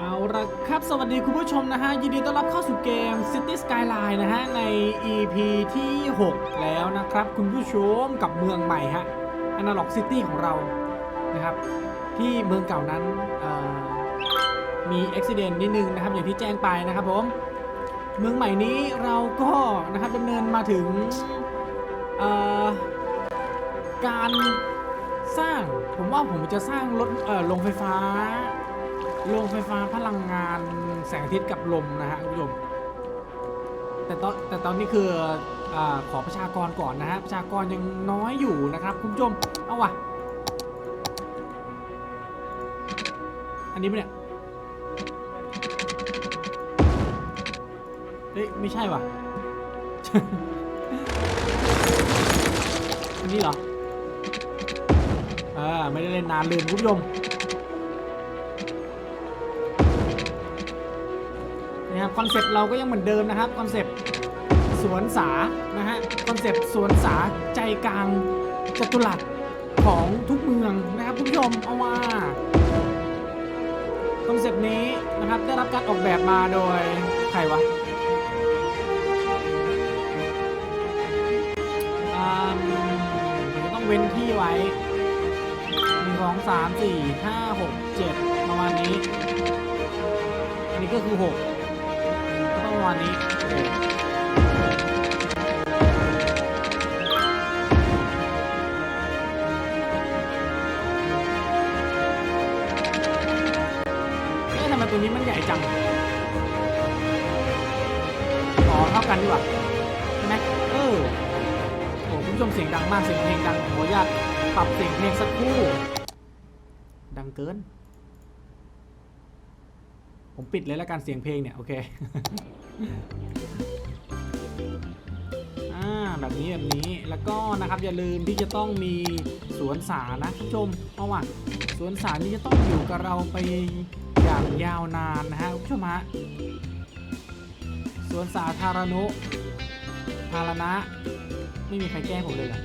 เอาละครับสวัสดีคุณผู้ชมนะฮะ ยินดีต้อนรับเข้าสู่เกม City Skyline นะฮะ ใน EP ที่ 6 แล้วนะครับ คุณผู้ชมกับเมืองใหม่ฮะ Analog City ของเรานะครับ ที่เมืองเก่านั้นมีอุบิเหตุนิดนึงนะครับ อย่างที่แจ้งไปนะครับผม เมืองใหม่นี้เราก็นะครับดำเนินมาถึงการสร้างผมว่าผมจะสร้างรถโรงไฟฟ้า โรงไฟฟ้าพลังงานแสงอาทิตย์กับลมนะฮะคุณผู้ชมแต่ตอนแต่ตอนนี้คืออขอประชากรก่อนนะฮะประชากรยังน้อยอยู่นะครับคุณผู้ชมเอาวะอันนี้ปะเนี่ยเฮ้ยไม่ใช่ว่ะ อันนี้เหรอเออไม่ได้เล่นนานลืมคุณผู้ชม นะครับคอนเซปต์เราก็ยังเหมือนเดิมนะครับคอนเซปต์สวนสานะฮะคอนเซปต์สวนสาใจกลางจัตุรัสของทุกเมืองนะครับคุณผู้ชมเอาว่าคอนเซปต์นี้นะครับได้รับการออกแบบมาโดยใครวะอ่าผมจะต้องเว้นที่ไว้หนึ่งสองสามสี่ห้าหกเจ็ดประมาณนี้ อันนี้ก็คือหก ก็ต้องประมาณนี้โอเอ๊ะทำไมตัวนี้มันใหญ่จัง อ๋อเท่ากันดีกว่าใช่ไหมเออโอ้คุณผู้ชมเสียงดังมากเสียงเพลงดังขออนุญาตปรับเสียงเพลงสักครู่ ดังเกินผมปิดเลยแล้วกันเสียงเพลงเนี่ย โอเค อ่าแบบนี้แบบนี้แล้วก็นะครับอย่าลืมที่จะต้องมีสวนสานะชมเพราะว่าสวนสานี่จะต้องอยู่กับเราไปอย่างยาวนานนะฮะคุณผู้ชมฮะสวนสาธารณุธารณะ ไม่มีใครแก้ผมเลยเหรอ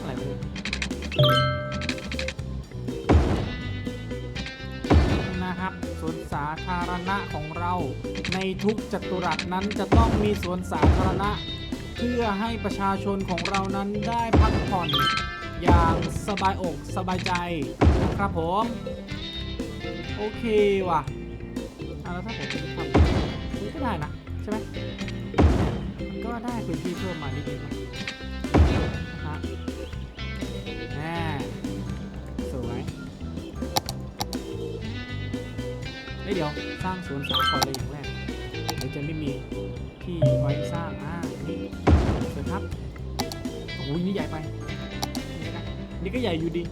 อะไรวะเนี่ยนะครับสวนสาธารณะของเรา ในทุกจัตุรัสนั้นจะต้องมีสวนสาธารณะ เพื่อให้ประชาชนของเรานั้นได้พักผ่อนอย่างสบายอกสบายใจนะครับผม โอเคว่ะอะแล้วถ้าผมทำนี่ก็ได้นะใช่ไหมมันก็ได้พื้นที่เพิ่มมานิดนึงนะ เดียวสร้างสวนสาก่อนเลยอย่างแรกเดี๋ยวจะไม่มีที่ไว้สร้างอ่านี่สร็จครับโอ้ยนี่ใหญ่ไปนี่ก็ใหญ่อยู่ดี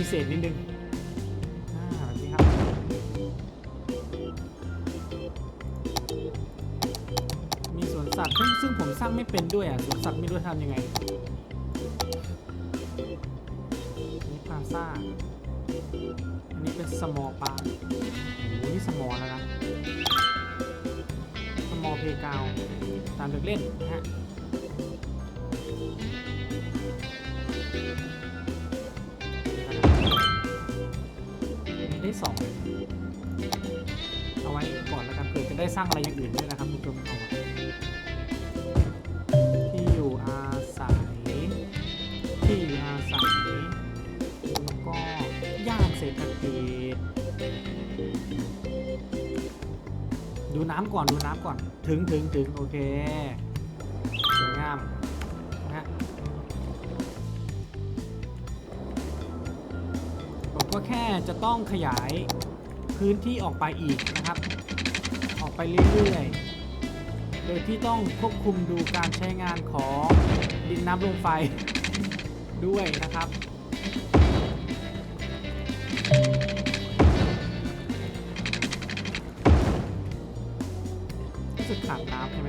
พิเศษนิดนึงอ่าแบบนี้ครับมีสวนสัตว์ซึ่งซึ่งผมสร้างไม่เป็นด้วยอะสวนสัตว์ไม่รู้จะทำยังไงนี่พาซ่าอันนี้เป็นสมอปาโอ้โหนี่สมอแล้วนะสมอเพกาวตามเด็กเล่นนะฮะ สร้างอะไรอย่างอื่นด้วยนะครับคุณผู้ชมเอาไว้ที่อยู่อาศัย ที่อยู่อาศัยแล้วก็ย่านเศรษฐกิจดูน้ำก่อนดูน้ำก่อนถึงถึงถึงโอเคสวยงามนะฮะผมก็แค่จะต้องขยายพื้นที่ออกไปอีกนะครับ ไปเรื่อยๆ โดยที่ต้องควบคุมดูการใช้งานของดินน้ำลมไฟด้วยนะครับ รู้สึกขาดน้ำใช่ไหม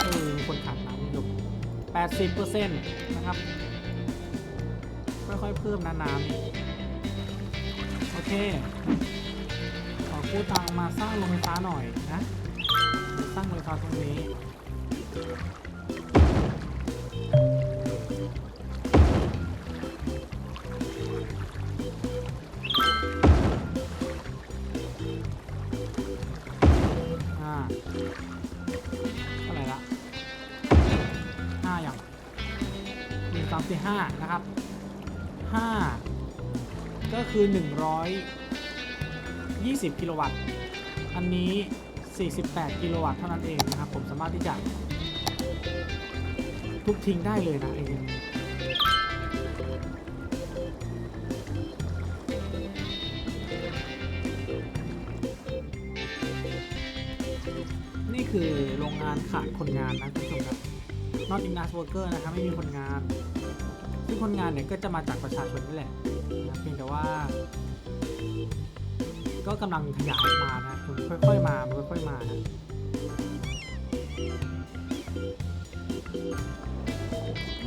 เออมีคนขาดน้ำอยู่80%นะครับ ค่อยๆ เพิ่มนะน้ำโอเค กู้ตังมาสร้างโรงไฟฟ้าหน่อยนะ สร้างโรงไฟฟ้าตรงนี้อ่าเท่าไหร่ละห้าอย่างหนึ่งสามสี่ห้านะครับห้าก็คือหนึ่งร้อย ยี่สิบกิโลวัตต์ อันนี้ 48 กิโลวัตต์เท่านั้นเองนะครับ ผมสามารถที่จะทุบทิ้งได้เลยนะไอ้เนี่ยนี่คือโรงงานขาดคนงานนะคุณผู้ชมครับ not enough worker นะครับไม่มีคนงาน ซึ่งคนงานเนี่ยก็จะมาจากประชาชนนี่แหละนะเพียงแต่ว่า ก็กำลังขยายมานะคุณค่อยๆมามันค่อยๆมานะ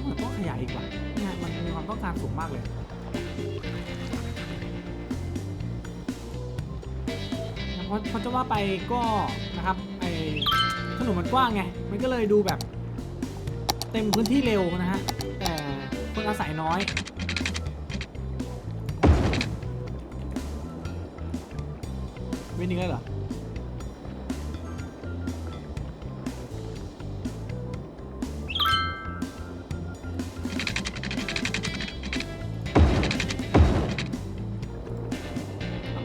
มันต้องขยายอีกว่าเนี่ยมันมีความต้องการสูงมากเลยเพราะเพราะจะว่าไปก็นะครับไอถนนมันกว้างไง มันก็เลยดูแบบ เต็มพื้นที่เร็วนะฮะ แต่คนอาศัยน้อย เว้นอีกแล้วเหรอ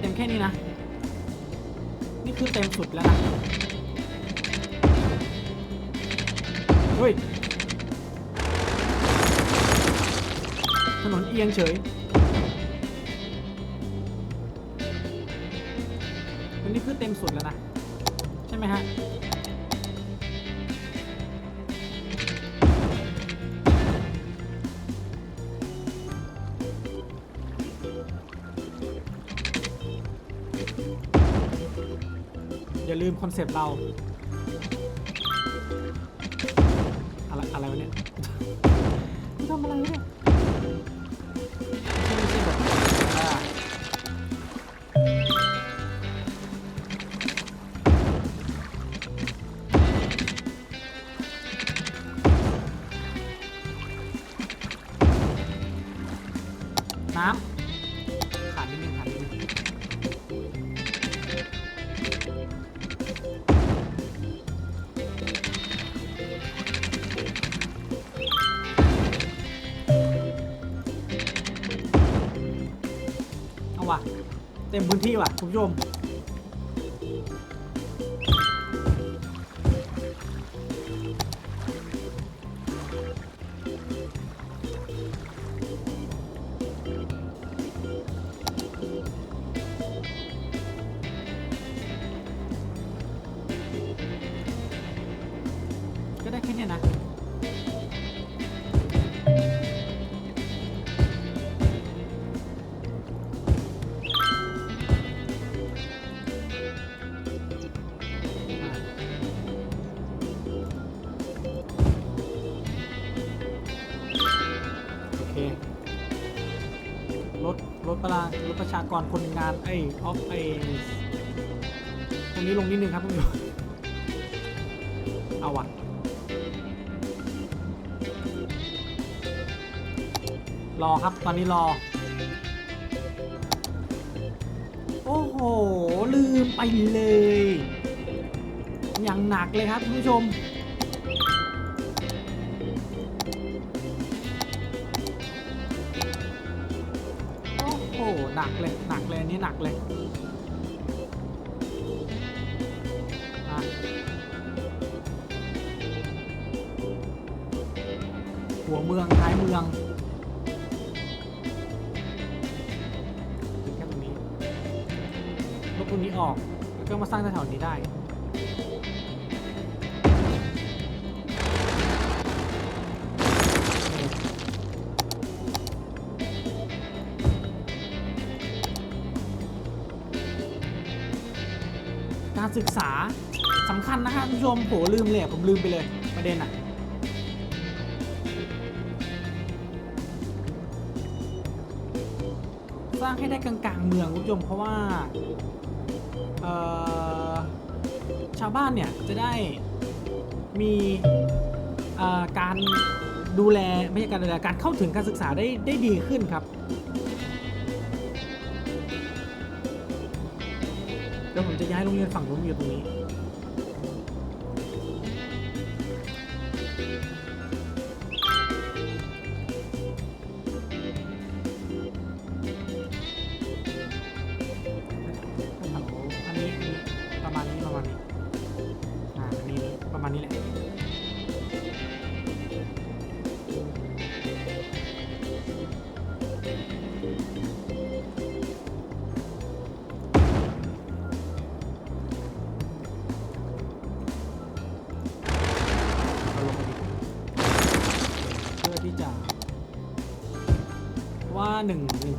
เต็มแค่นี้นะ นี่คือเต็มสุดแล้วนะเฮ้ย ถนนเอียงเฉย เต็มสุดแล้วนะ ใช่ไหมฮะอย่าลืมคอนเซปต์เรา พื้นที่ว่ะคุณผู้ชมากรคนงานไอ้ออฟไอ้ตรงนี้ลงนิดนึงครับคุณผู้ชมเอาวะรอครับ ตอนนี้รอ โอ้โห ลืมไปเลย อย่างหนักเลยครับคุณผู้ชม นักเลยหนักเลยนี่หนักเลยหัวเมืองท้ายเมืองแค่ตรงนี้ลบตรงนี้ออก แล้วก็มาสร้างแถวนี้ได้ การศึกษาสำคัญนะฮะคุณผู้ชมโหลืมเลยผมลืมไปเลยประเด็นอะสร้างให้ได้กลางๆเมืองคุณผู้ชมเพราะว่าชาวบ้านเนี่ยจะได้มีการดูแลไม่ใช่การดูแลการเข้าถึงการศึกษาได้ได้ดีขึ้นครับ ย้ายโรงเรียนฝั่งนู้นอยู่ตรงนี้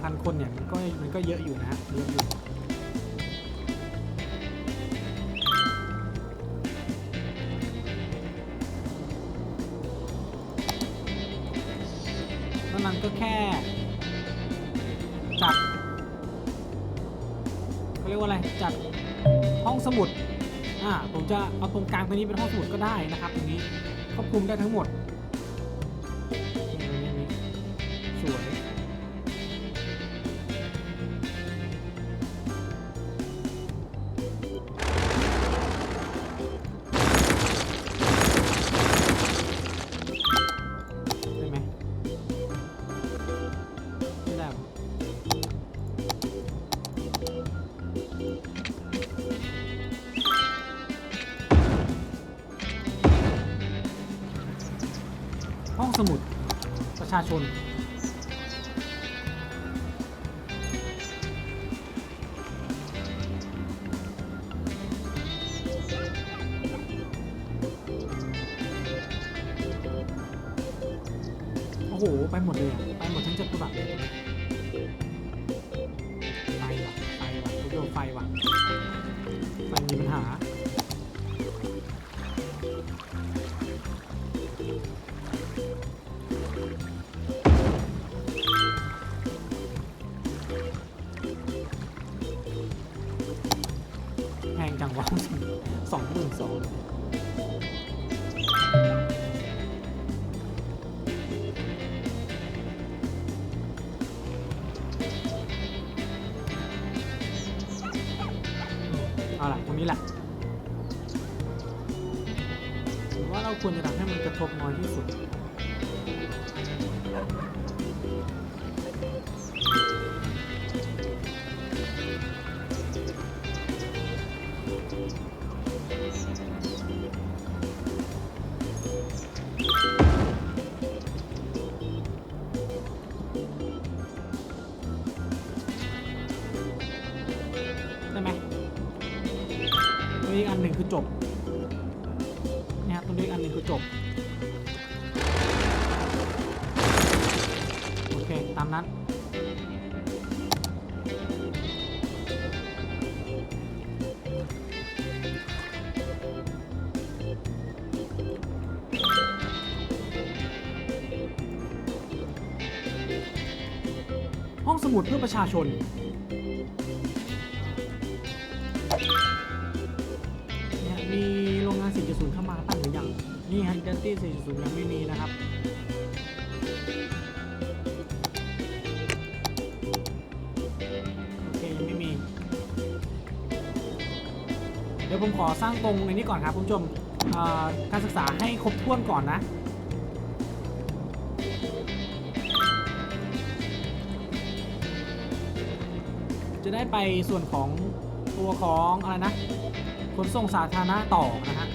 พันคนเนี่ยมันก็มันก็เยอะอยู่นะเยอะอยู่นั่นก็แค่จัดเขาเรียกว่าอะไรจัดห้องสมุดอ่าผมจะเอาตรงกลางตรงนี้เป็นห้องสมุดก็ได้นะครับตรงนี้ครอบคลุมได้ทั้งหมด สมุดประชาชน สองเอาล่ะตรงนี้แหละผมว่าเราควรจะทำให้มันกระทบน้อยที่สุด จบ โอเค ตามนั้น ห้องสมุดเพื่อประชาชนเนี่ยมีโรงงาน 4.0 เข้ามาตั้ง นี่ฮะ Identity 4.0ยังไม่มีนะครับโอเคยังไม่มี เดี๋ยวผมขอสร้างตรงในนี้ก่อนครับคุณผู้ชมการศึกษาให้ครบถ้วนก่อนนะจะได้ไปส่วนของตัวของอะไรนะขนส่งสาธารณะต่อนะฮะ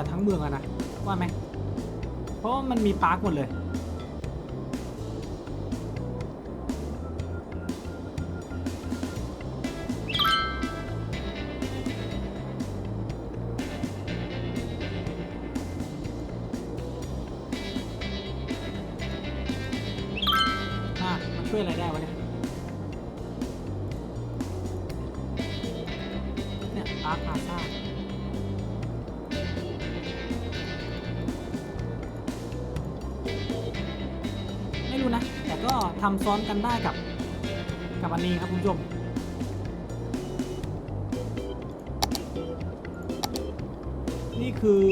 จัดทั้งเมืองอะนะว่าไหมเพราะมันมีปาร์คหมดเลย อะมันช่วยอะไรได้วะเนี่ย เนี่ยอาร์คพาซ่า ทำซ้อนกันได้กับกับอันนี้ครับคุณผู้ชมนี่คือ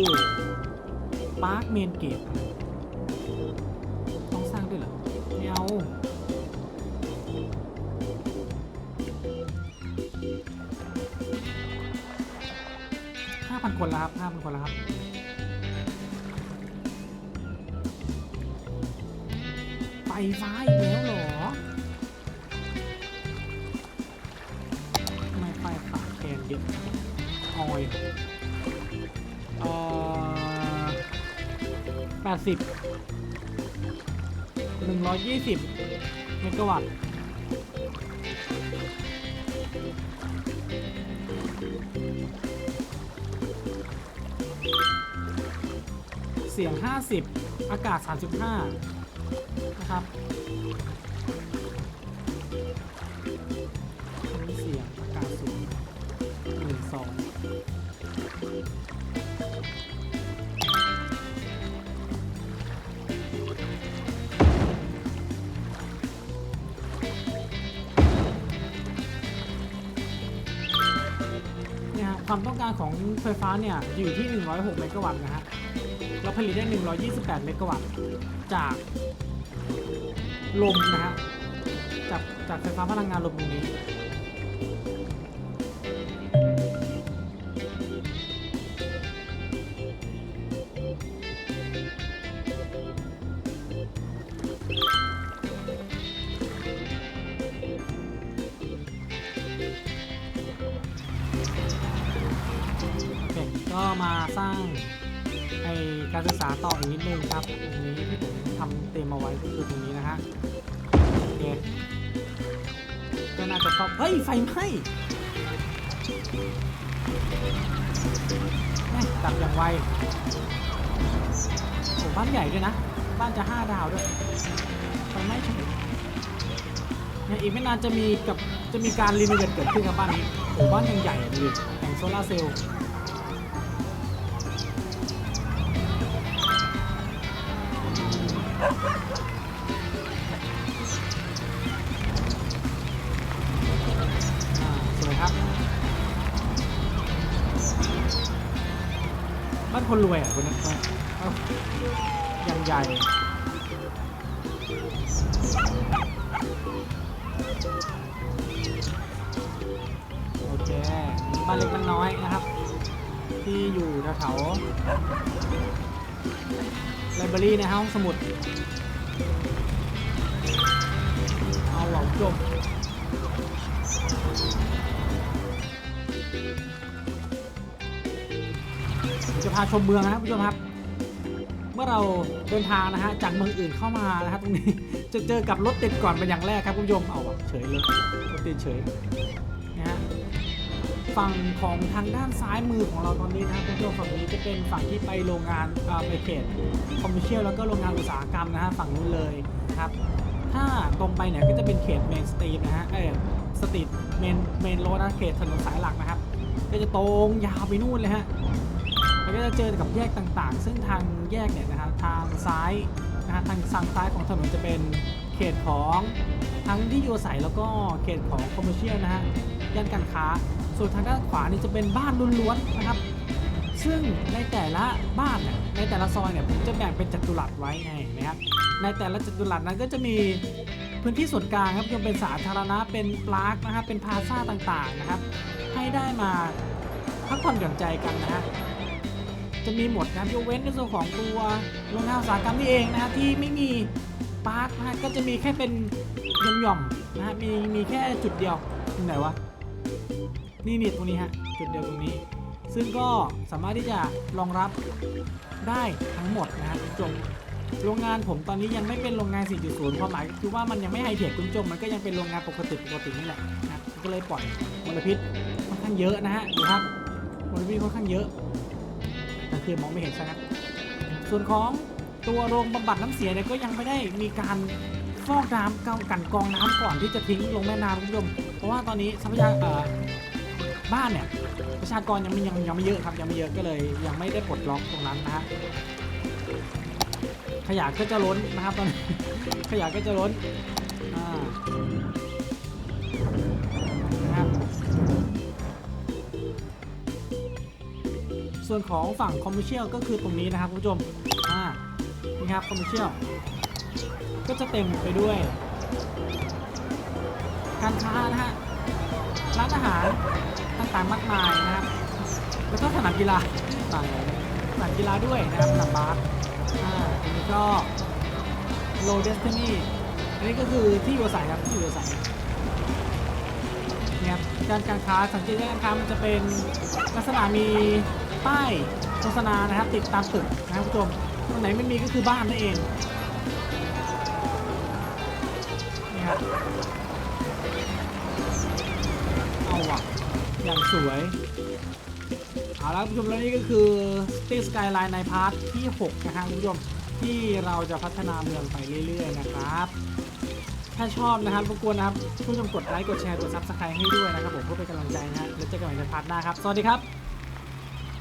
ปาร์คเมนเกตต้องสร้างด้วยเหรอไม่เอาห้าพันคนแล้วครับห้าพันคนแล้วครับไฟฟ้ เยอะออยเออแปดสิบหนึ่งร้อยยี่สิบเมกะวัตต์เสียง 50 อากาศ 35 นะครับ ความต้องการของไฟฟ้าเนี่ยอยู่ที่ 106 เมกะวัตต์นะฮะ เราผลิตได้ 128 เมกะวัตต์จากลมนะฮะ จากจากไฟฟ้าพลังงานลมตรงนี้ ตรงนี้ที่ผมทำเต็มเอาไว้ก็คือตรงนี้นะฮะโอเคก็น่าจะครอบเฮ้ย ไฟไหม้แม่ดับอย่างไวโอ้บ้านใหญ่ด้วยนะ บ้านจะ5ดาวด้วยไฟไหม้เฉยเนี่ยอีกไม่นานจะมีกับจะมีการรีโนเวทเกิดขึ้นกับบ้านนี้โอ้บ้านยังใหญ่อะดูดิแห่งโซลาเซลล์ สวยครับ บ้านคนรวยอะคนนั้นเอ้ายังใหญ่โอเคบ้านเล็กบ้านน้อยนะครับ ที่อยู่แถวๆ ไลบรารีในห้องสมุด เอาหล่าจบจะพาชมเมืองนะครับผู้ชมครับ เมื่อเราเดินทางนะฮะจากเมืองอื่นเข้ามานะครับตรงนี้จะเจอกับรถติดก่อนเป็นอย่างแรกครับคุณผู้ชมเอาวะเฉยเลยรถติดเฉย ฝั่งของทางด้านซ้ายมือของเราตอนนี้นะครับคุณผู้ชมฝั่งนี้จะเป็นฝั่งที่ไปโรงงานไปเขตคอมเมอร์เชียลแล้วก็โรงงานอุตสาหกรรมนะฮะฝั่งนู้นเลยนะครับถ้าตรงไปเนี่ยก็จะเป็นเขตเมนสตรีทนะฮะเออสตรีทเมนเมนโรดนะเขตถนนสายหลักนะครับ ก็จะตรงยาวไปนู่นเลยฮะแล้วก็จะเจอกับแยกต่างๆ ซึ่งทางแยกเนี่ยนะครับทางซ้ายนะฮะทางฝั่งซ้ายของถนนจะเป็นเขตของทั้งที่อยู่อาศัยแล้วก็เขตของคอมเมอร์เชียลนะฮะย่านการค้า ส่วนทางด้านขวานี่จะเป็นบ้านล้วนๆนะครับ ซึ่งในแต่ละบ้านเนี่ยในแต่ละซอยเนี่ยผมจะแบ่งเป็นจัตุรัสไว้ไงนะครับในแต่ละจัตุรัสนั้นก็จะมีพื้นที่ส่วนกลางครับยังเป็นสาธารณะเป็นปลาร์กนะครับเป็นพาซ่าต่างๆนะครับ ให้ได้มาพักผ่อนหย่อนใจกันนะฮะจะมีหมดนะครับยกเว้นในส่วนของตัวโรงงานอุตสาหกรรมนี่เองนะฮะที่ไม่มีปาร์คนะฮะก็จะมีแค่เป็นหย่อมๆนะฮะมีมีแค่จุดเดียวตรงไหนวะ นี่นี่ตรงนี้ฮะจุดเดียวตรงนี้ ซึ่งก็สามารถที่จะรองรับได้ทั้งหมดนะฮะคุณผู้ชมโรงงานผมตอนนี้ยังไม่เป็นโรงงาน 4.0 ความหมายคือว่ามันยังไม่ไฮเทคคุณผู้ชมมันก็ยังเป็นโรงงานปกติปกตินี่แหละนะก็เลยปล่อยมลพิษค่อนข้างเยอะนะฮะดูครับมลพิษค่อนข้างเยอะแต่คือมองไม่เห็นซะงั้นส่วนของตัวโรงบำบัดน้ำเสียเนี่ยก็ยังไม่ได้มีการฟอกน้ำกันกรองน้ำก่อนที่จะทิ้งลงแม่น้ำคุณผู้ชมเพราะว่าตอนนี้ทรัพยากร บ้านเนี่ยประชากรยังไม่ยังยังไม่เยอะครับยังไม่เยอะก็เลยยังไม่ได้ปลดล็อกตรงนั้นนะฮะขยะก็จะล้นนะครับตอนนี้ขยะก็จะล้นอ่านะครับส่วนของฝั่งคอมเมอร์เชียลก็คือตรงนี้นะครับคุณผู้ชมอ่านี่ครับคอมเมอร์เชียลก็จะเต็มไปด้วยการค้านะฮะ ร้านอาหารต่างๆมากมายนะครับ แล้วก็สนามกีฬาต่างๆสนามกีฬาด้วยนะครับสนามบาสอ่าอันนี้ก็ Low Destiny อันนี้ก็คือที่อยู่อาศัยครับที่อยู่อาศัยเนี่ยครับการการค้าสังเกตว่าการค้ามันจะเป็นลักษณะมีป้ายโฆษณานะครับ ติดตามตึกนะครับคุณผู้ชมตรงไหนไม่มีก็คือบ้านนั่นเอง สวยเอาละคุณผู้ชมแล้วนี่ก็คือ City Skyline ในพาร์ทที่ 6 นะครับคุณผู้ชมที่เราจะพัฒนาเมืองไปเรื่อยๆนะครับ ถ้าชอบนะครับรบกวนนะครับผู้ชมกดไลค์กดแชร์กดซับสไครต์ให้ด้วยนะครับผมเพื่อเป็นกำลังใจนะฮะแล้วเจอกันใหม่ในพาร์ทหน้าครับ สวัสดีครับ